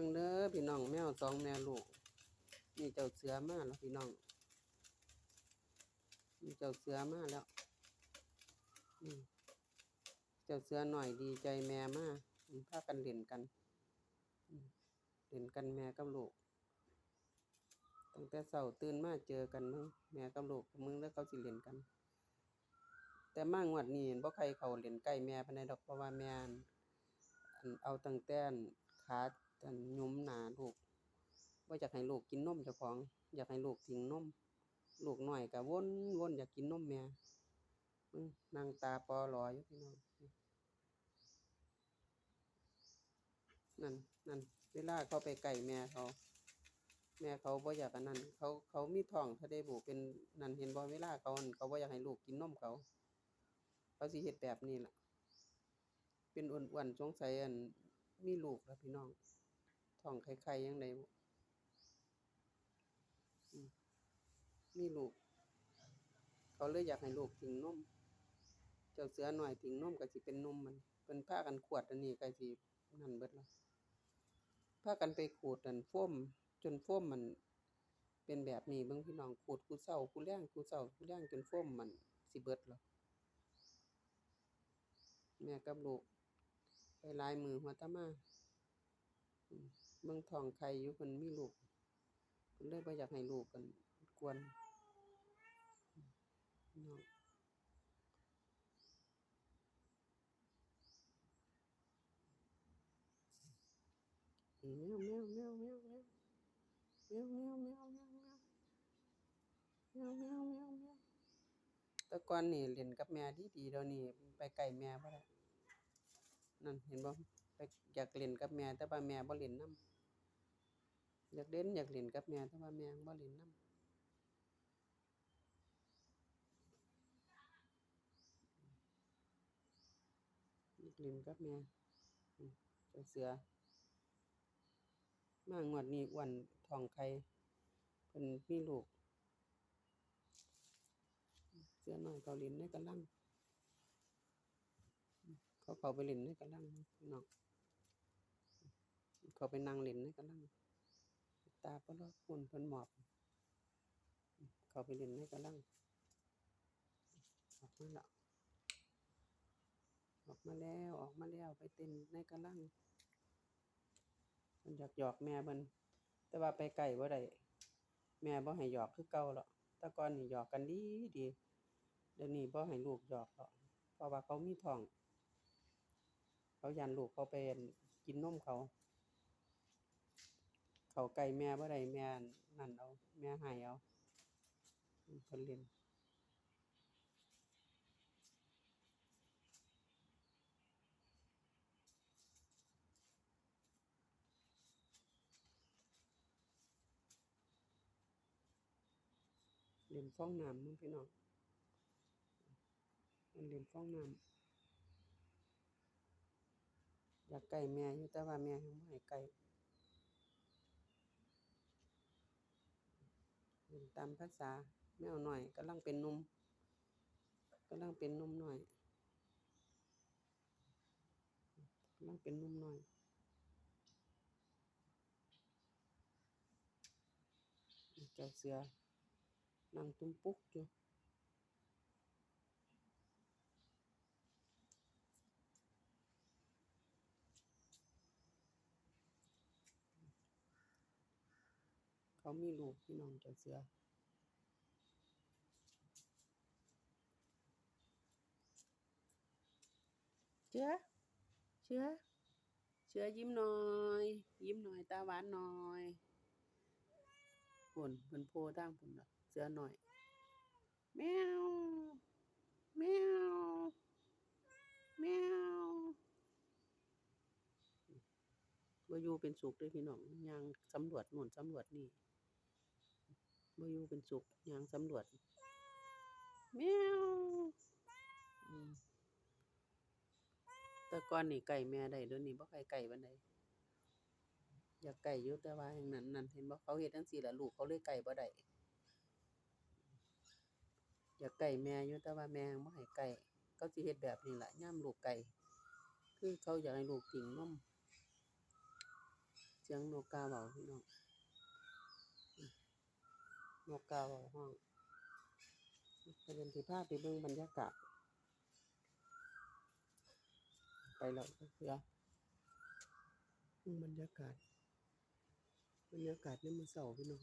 บิ่งเด้อพี่น้องแมวสองแม่ลูกนี่เจ้าเสือมาแล้วพี่น้องนี่เจ้าเสือมาแล้วนี่เจ้าเสือหน่อยดีใจแม่มาพากันเล่นกันเล่นกันแม่กับลูกตั้งแต่เช้าตื่นมาเจอกันมึงแม่กับลูกมึงแล้วเขาสิเล่นกัน แต่มางวดนี้บ่ใครเขาเล่นใกล้แม่ปานใดดอกเพราะว่าแม่อันเอาตั้งแต่ขา อันยุ้มหนาลูกบ่อยากให้ลูกกินนมเจ้าของ อยากให้ลูกทิ้งนมลูกน้อยก็วนวนอยากกินนมแม่นั่งตาปอลออยู่พี่น้องนั่นนั่นเวลาเขาไปไก่แม่เขา แม่เขาบ่อยากอันนั้นเขาเขามีท้องถ้าได้บุเป็นนั่นเห็นบ่เวลาเขาเขาบ่อยากให้ลูกกินนมเขา เขาสิเฮ็ดแบบนี้ล่ะ เป็นอ้วนๆสงสัยอันมีลูกแล้วพี่น้อง ท้องไข่ๆยังไดบ่อืมมีลูก เขาเลยอยากให้ลูกทิ้งนมเจ้าเสือหน้อยทิ้งนมก็สิเป็นนมมันเพิ่นพากันขวดอันนี้ก็สินั่นเบิดแล้วพากันไปขูดอันโฟมจนโฟมมัน เป็นแบบนี้บิ่งพี่น้องขูดกูเช้ากูแลงกูเช้ากูแลงจนโฟมมันสิเบิดแล้วแม่กับลูกไปลายมือหัวตะมาอืม เบิ่งท้องไข่อยู่เพิ่นมีลูกเพิ่นเลยบ่อยากให้ลูกกันกวนอืมพี่น้องอืมแมวแมวแมวแมวแมวแมวแมวแมวแมวแมวแมวแมวแมวแมวแต่ก่อนนี่เล่นกับแม่ดีๆเดี๋ยวนี้ไปใกล้แม่บ่ได้นั่นเห็นบ่ อยากเล่นกับแม่แต่ว่าแม่บ่เล่นนำอยากเล่นอยากเล่นกับแม่แต่ว่าแม่บ่เล่นนำอยากเล่นกับแม่เจ้าเสือ มางวดนี้อ้วนทองไข่เพิ่นมีลูก เสือหน้อยเขาเล่นในกระลังเขาเขาไปเล่นในกระลังพี่น้อง เขาไปนั่งเล่นในกะลัง ตาบ่รอดฝุ่นเพิ่นหมอบ เขาไปเล่นในกะลังออกมาแล้วออกมาแล้วออกมาแล้วไปเต้นในกะลังเพิ่นอยากหยอกแม่เพิ่นแต่ว่าไปใกล้บ่ได้แม่บ่ให้หยอกคือเก่าแล้วแต่ก่อนนี่หยอกกันดีดีเดี๋ยวนี้บ่ให้ลูกหยอกแล้วเพราะว่าเขามีท้อง เขาย้านลูกเขาไปอั่นกินนมเขา เข้าใกล้แม่บ่ได้แม่นั่นเอา แม่ให้เอาอืมเพิ่นเล่นเล่นฟ้องน้ำมึงพี่น้องมันเล่นฟ้องน้ำอยากใกล้แม่อยู่แต่ว่าแม่ยังบ่ให้ใกล้เล่น ตามภาษาแมวหน่อยกำลังเป็นนุ่มกำลังเป็นนุ่มน้อยกำลังเป็นนุ่มน้อยเจ้าเสือนั่งตุ้มปุ๊กอยู่ เขามีลูกพี่น้องเจ้าเสือเชื้อเชื้อเชื้อยิ้มหน่อย ยิ้มหน่อยตาหวานหน่อยปุ่นเพิ่นโพทางปุ่นดอกเสือหน่อย แมว แมว แมวบ่อยู่เป็นสุขด้อพี่น้องย่างสำรวจโน่นสำรวจนี่ บ่อยู่เป็นสุขยางสำรวจแมวแต่ก่อนนี่ไก่แม่ได้เดี๋ยวนี้บ่ค่ไก่ปานใดอยากไก่อยู่แต่ว่าแห่งนั้นนั่นเห็นบ่เขาเฮ็ดจังซี่ล่ะลูกเขาเลยไก่บ่ได้อยากไก่แม่อยู่แต่ว่าแม่บ่ให้ไก่เขาสิเฮ็ดแบบนี้ล่ะยามลูกไก่คือเขาอยากให้ลูกกินนมสิสียงนกกาเบาพี่น้อง นกกาเบาห้องประเด็นที่ภาพไปเบิ่งบรรยากาศไปแล้วเสือเบิ่งบรรยากาศ บรรยากาศในมือเสาพี่น้อง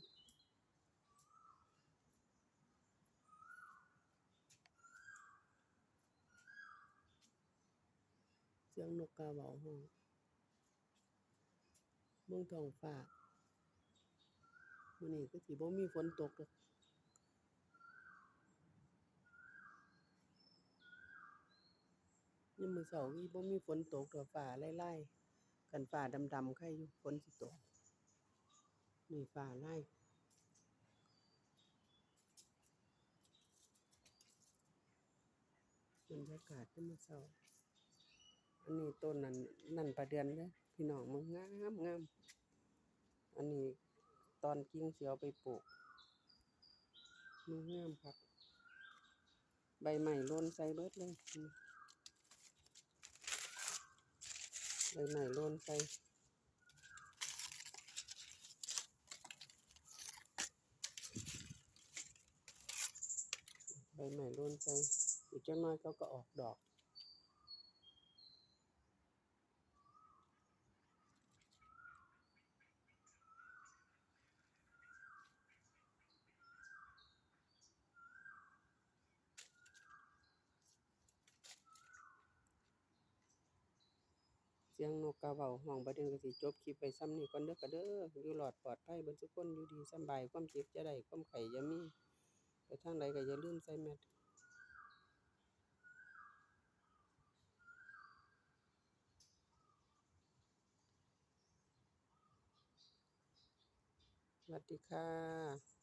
เสียงนกกาเบาห้องเมืองทองฟ้า มื้อนี้ก็สิบ่มีฝนตกดอกยามมื้อเช้าอีบ่มีฝนตกดอกฟ้าลายๆคันฟ้าดำๆใครอยู่ฝนสิตก นี่ฟ้าลายบรรยากาศยามมื้อเช้าอันนี้ต้นนั้นนั่นประเดือนเด้อพี่น้องมึงงามงาม อันนี้ อนกิ่งสิเอาไปปลูกมึงงามครับ ใบใหม่โลนใส่เบิดเลย ใบใหม่โลนใส่ใบใหม่โลนใส่อีกจักหน้อยเขาก็ออกดอก สียงนกกาเว้าห้องบัดนี้ก็สิจบคลิปไว้ำนี้ก่อนเด้อค่ะเด้ออยู่รอดปลอดภัยเบิดทุกคนอยู่ดีสบายความเจ็บจะได้ความไข้อย่ามีไปทางใดก็อย่าลืมใส่แมสสวัสดีค่ะ